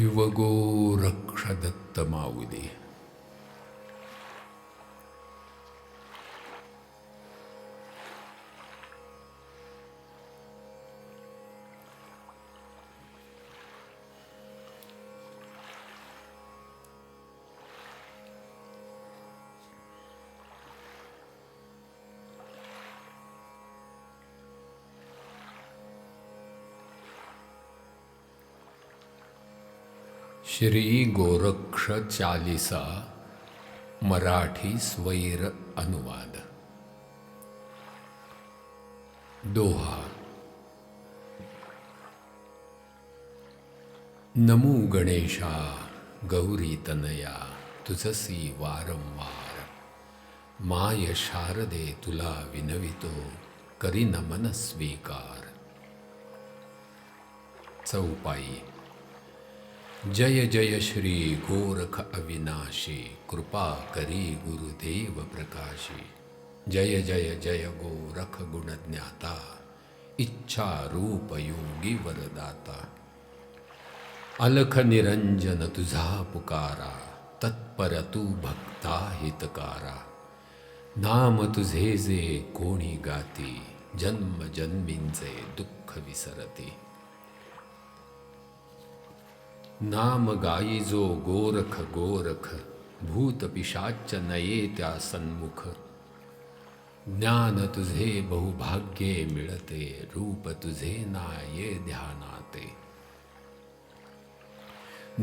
ಶಿವಗೋ ರಕ್ಷದತ್ತಮಾವುದೇ. श्री गोरक्ष चालिसा मराठी स्वैर अनुवाद. दोहा. नमू गणेशा गौरी तनया तुझसी वारंवार. माय शारदे तुला विनवितो करी नमन स्वीकार. चौपाई. जय जय श्री गोरख अविनाशी कृपा करी गुरुदेव प्रकाशी। जय जय जय गोरख गुणज्ञाता इच्छा रूप योगी वरदाता। अलख निरंजन तुझा पुकारा तत्पर तू भक्ता हितकारा। नाम तुझे जे कोणी गाती जन्म जन्मींचे दुःख विसरती। नाम गायीजो गोरख गोरख भूत पिशाच नये त्या सन्मुख. ज्ञान तुझे बहुभाग्ये मिळते रूप तुझे नाये ध्यानाते.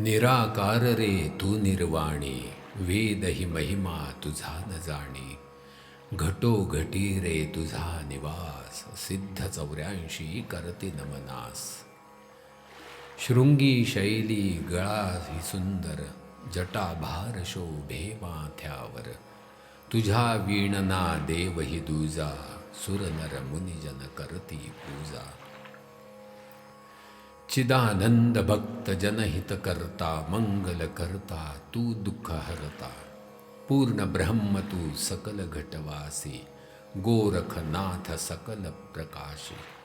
निराकार रे तू निर्वाणी वेद ही महिमा तुझा न जाणी. घटो घटी रे तुझा निवास सिद्ध चौऱ्याऐंशी करते नमनास. शृंगी शैली गळा ही सुंदर जटाभार शोभे माथ्यावर. तुझ्या वीणना देव ही दुजा सुरनर मुनिजन करती पूजा. चिदानंद भक्त जनहित करता मंगल करता तू दुःख हरता. पूर्ण ब्रह्म तू सकल घटवासी गोरखनाथ सकल प्रकाशी.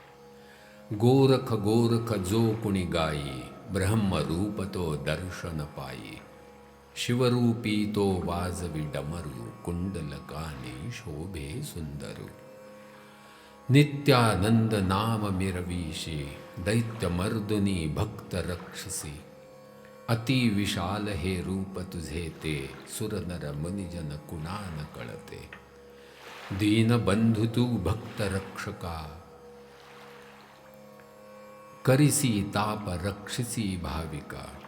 गोरख गोरख जो कुणी गाई ब्रह्मरूप तो दर्शन पायी शिवरूपी तो वाजवी डमरू कुंडलकानी शोभे सुंदरू. नित्यानंद नाम मिरवीशी दैत्य मर्दुनी भक्त रक्षसी. अति विशाल हे रूप तुझे ते सुरनर मुनिजन कुणान कळते. दीन बंधु तू भक्त रक्षका करिसी ताप रक्षसी भाविका।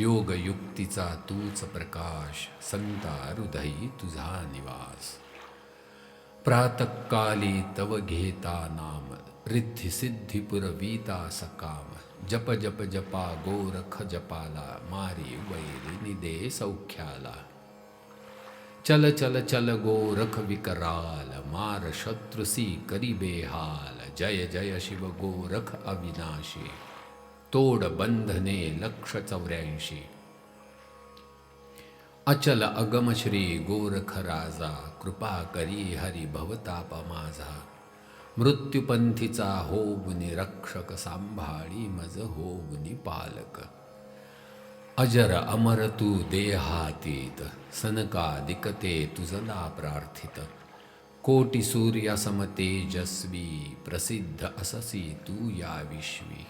योग युक्तीचा तूच प्रकाश संता हृदयी तुझा निवास। प्रातकाली तव घेता नाम, रिद्धी सिद्धी पुरवीता सकाम। जप जप जपा गोरख जपाला, मारी वैरी निदे सौख्याला। चल चल चल गोरख विकराल, मार शत्रुसी करी बेहाल जय जय शिव गोरख अविनाशी तोड बंधने लक्ष चौऱ्याऐंशी. अचल अगम श्री गोरख राजा कृपा करी हरी भवताप माझा. मृत्युपंथीचा होवुनी रक्षक सांभाळी मज होवुनी पालक. अजर अमर तू देहातीत सनकादिकते तुझला प्रार्थित. कोटी सूर्यासम तेजस्वी प्रसिद्ध अससी तू या विश्वी।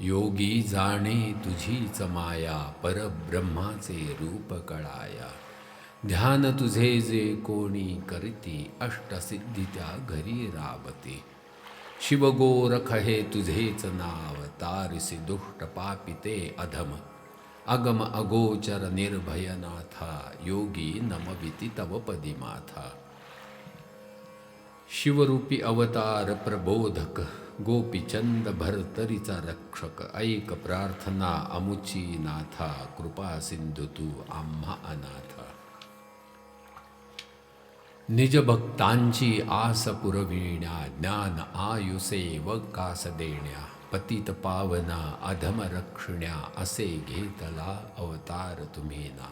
योगी जाणे तुझीच माया परब्रह्माचे रूप कळाया। ध्यान तुझे जे कोणी करीती अष्टसिद्धी त्या घरी राबते शिवगोरख हे तुझेच नाव तारिसी दुष्ट पापिते अधम। अगम अगोचर निर्भयनाथा योगी नमविति तव पदी माथा। शिवरूपी अवतार प्रबोधक गोपीचंद भरतरीचा रक्षक ऐक प्रार्थना अमुची नाथा कृपा सिंधु तू आम्हा अनाथा. निज भक्तांची आस पुरविण्या ज्ञान आयुसे व कास देण्या पतित पावना अधम रक्षण्या असे घेतला अवतार तुम्ही ना.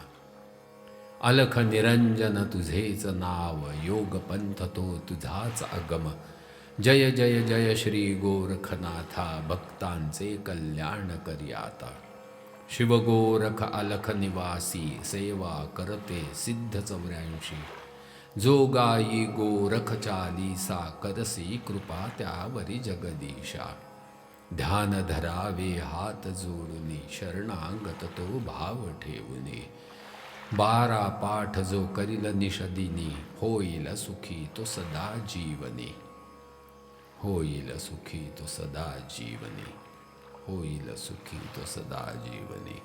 अलख निरंजन तुझेच नाव योग पंथ तो तुझाच अगम. जय जय जय श्री गोरखनाथा भक्तांचे कल्याण करियाता शिवगोरख अलख निवासी सेवा करते सिद्ध चौऱ्याऐंशी जो गायी गोरख चालीसा करसी कृपा त्यावरी जगदीशा. ध्यान धरावे हात जोडुनी शरणागत तो भाव ठेवुनी. बारा पाठ जो करील निषदिनी होईल सुखी तो सदा जीवनी. होईल सुखी तो सदा जीवनी. होईल सुखी तो सदा जीवनी.